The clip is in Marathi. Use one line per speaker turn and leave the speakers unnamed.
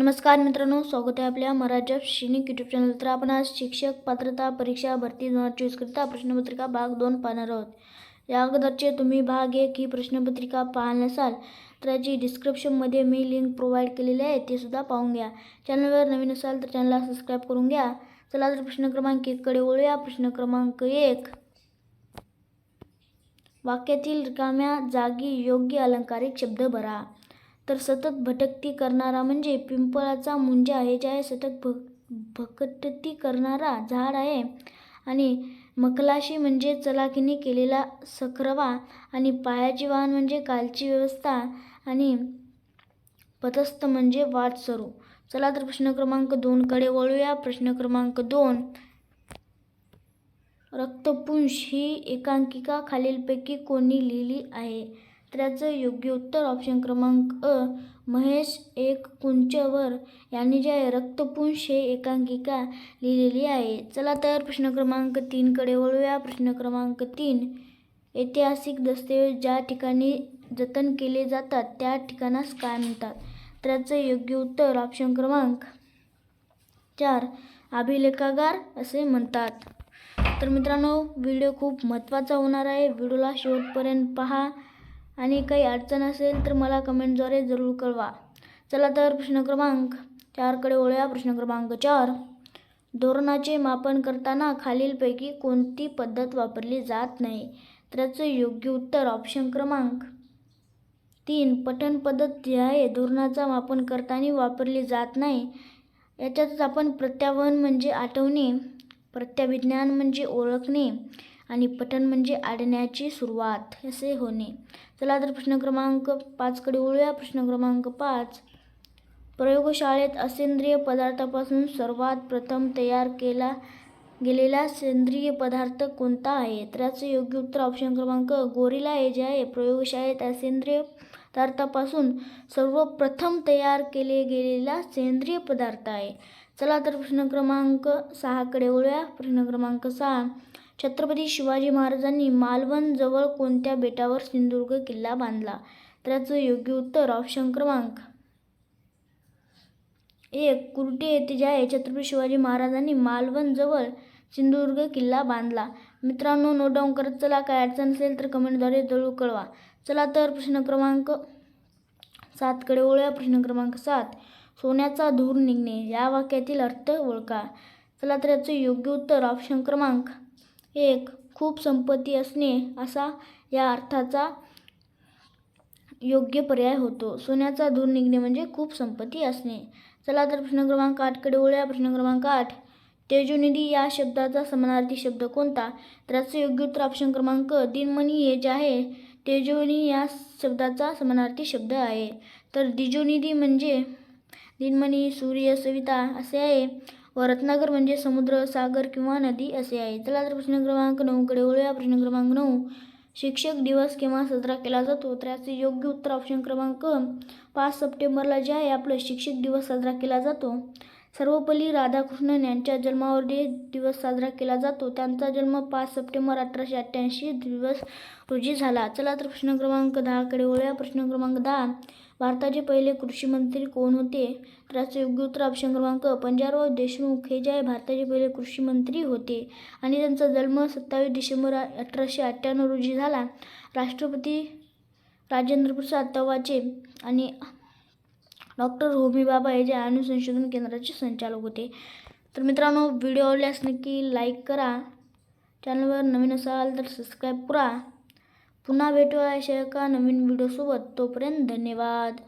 नमस्कार मित्रांनो स्वागत आहे आपल्या मराठी शैनिक यूट्यूब चॅनल तर आपण आज शिक्षक पात्रता परीक्षा भरती दोन हजार चोवीसकरिता प्रश्नपत्रिका भाग दोन पाहणार आहोत. या अगोदरचे तुम्ही भाग एक ही प्रश्नपत्रिका पाहाल असाल तर याची डिस्क्रिप्शनमध्ये मी लिंक प्रोव्हाइड केलेली आहे ते सुद्धा पाहून घ्या. चॅनलवर नवीन असाल तर चॅनलला सबस्क्राईब करून घ्या. चला तर प्रश्न क्रमांक एककडे वळूया. प्रश्न क्रमांक एक. वाक्यातील रिकाम्या जागी योग्य अलंकारिक शब्द भरा. तर सतत भटकती करणारा म्हणजे पिंपळाचा मुंजा आहे जे आहे सतत भ भकटती करणारा झाड आहे. आणि मखलाशी म्हणजे चलाखीने केलेला सखरवा आणि पायाची वाहन म्हणजे कालची व्यवस्था आणि पथस्थ म्हणजे वाटसरू चला तर प्रश्न क्रमांक दोनकडे वळूया. प्रश्न क्रमांक दोन. रक्तपुंश ही एकांकिका खालीलपैकी कोणी लिहिली आहे? त्याचं योग्य उत्तर ऑप्शन क्रमांक अ महेश एक कुंचवर यांनी जे आहे रक्तपुंज हे एकांकिका लिहिलेली आहे. चला तर प्रश्न क्रमांक तीनकडे वळूया. प्रश्न क्रमांक तीन ऐतिहासिक दस्तऐवज ज्या ठिकाणी जतन केले जातात त्या ठिकाणास काय म्हणतात? त्याचं योग्य उत्तर ऑप्शन क्रमांक चार अभिलेखागार असे म्हणतात. तर मित्रांनो व्हिडिओ खूप महत्त्वाचा होणार आहे. व्हिडिओला शेवटपर्यंत पहा. आणि काही अडचण असेल तर मला कमेंटद्वारे जरूर कळवा. चला तर प्रश्न क्रमांक चारकडे वळूया. प्रश्न क्रमांक चार. धोरणाचे मापन करताना खालीलपैकी कोणती पद्धत वापरली जात नाही? त्याचं योग्य उत्तर ऑप्शन क्रमांक तीन. पठण पद्धत जी आहे. धोरणाचा मापन करताना वापरली जात नाही. याच्यातच आपण प्रत्यावहन म्हणजे आठवणे प्रत्याभिज्ञान म्हणजे ओळखणे आणि पठण म्हणजे आडण्याची सुरुवात असे होणे. चला तर प्रश्न क्रमांक पाचकडे वळूया. प्रश्न क्रमांक पाच. प्रयोगशाळेत असेंद्रिय पदार्थापासून सर्वात प्रथम तयार केला गेलेला सेंद्रिय पदार्थ कोणता आहे? तर याचं योग्य उत्तर ऑप्शन क्रमांक गोरिला हे जे आहे प्रयोगशाळेत असेंद्रिय पदार्थापासून सर्वप्रथम तयार केले गेलेला सेंद्रिय पदार्थ आहे. चला तर प्रश्न क्रमांक सहाकडे वळूया. प्रश्न क्रमांक सहा. छत्रपती शिवाजी महाराजांनी मालवण जवळ कोणत्या बेटावर सिंधुदुर्ग किल्ला बांधला? त्याचं योग्य उत्तर ऑप्शन क्रमांक एक. कुर्टे येथे जे आहे छत्रपती शिवाजी महाराजांनी मालवण जवळ सिंधुदुर्ग किल्ला बांधला. मित्रांनो नोट डाऊन करत चला. काय अडचण असेल तर कमेंटद्वारे जरूर कळवा. चला तर प्रश्न क्रमांक सातकडे ओळया प्रश्न क्रमांक सात. सोन्याचा धूर निघणे. या वाक्यातील अर्थ ओळखा. चला तर याचं योग्य उत्तर ऑप्शन क्रमांक एक खूप संपत्ती असणे असा या अर्थाचा योग्य पर्याय होतो. सोन्याचा धूर निघणे म्हणजे खूप संपत्ती असणे. चला तर प्रश्न क्रमांक आठकडे वळूया. प्रश्न क्रमांक आठ तेजोनिधी या शब्दाचा समानार्थी शब्द कोणता? तर याचं योग्य उत्तर ऑप्शन क्रमांक दिनमणी हे जे आहे तेजोनी या शब्दाचा समानार्थी शब्द आहे. तर दिजोनिधी म्हणजे दिनमणी सूर्य सविता असे आहे. व रत्नाकर म्हणजे समुद्र सागर किंवा नदी असे आहे. चला तर प्रश्न क्रमांक नऊकडे वळूया. प्रश्न क्रमांक नऊ. शिक्षक दिवस केव्हा साजरा केला जातो? तर याचे योग्य उत्तर ऑप्शन क्रमांक पाच सप्टेंबरला जे आहे आपलं शिक्षक दिवस साजरा केला जातो. सर्वपल्ली राधाकृष्णन यांच्या जन्मावर दिवस साजरा केला जातो त्यांचा जन्म पाच सप्टेंबर अठराशे अठ्ठ्याऐंशी दिवस रोजी झाला. चला तर प्रश्न क्रमांक दहाकडे वळूया. प्रश्न क्रमांक दहा भारताचे पहिले कृषी मंत्री कोण होते? तर याचं योग्य उत्तर ऑप्शन क्रमांक पंजाबराव देशमुख. हे जे आहे भारताचे पहिले कृषी मंत्री होते. आणि त्यांचा जन्म सत्तावीस डिसेंबर अठराशे अठ्ठ्याण्णव रोजी झाला. राष्ट्रपती राजेंद्र प्रसाद तवाचे आणि डॉक्टर होमी बाबा हे जे अणुसंशोधन केंद्राचे संचालक होते. तर मित्रांनो व्हिडिओ आवडल्यास नक्की लाईक करा. चॅनलवर नवीन असाल तर सबस्क्राईब करा. पुन्हा भेटूया अशा एका नवीन व्हिडिओसोबत. तोपर्यंत धन्यवाद.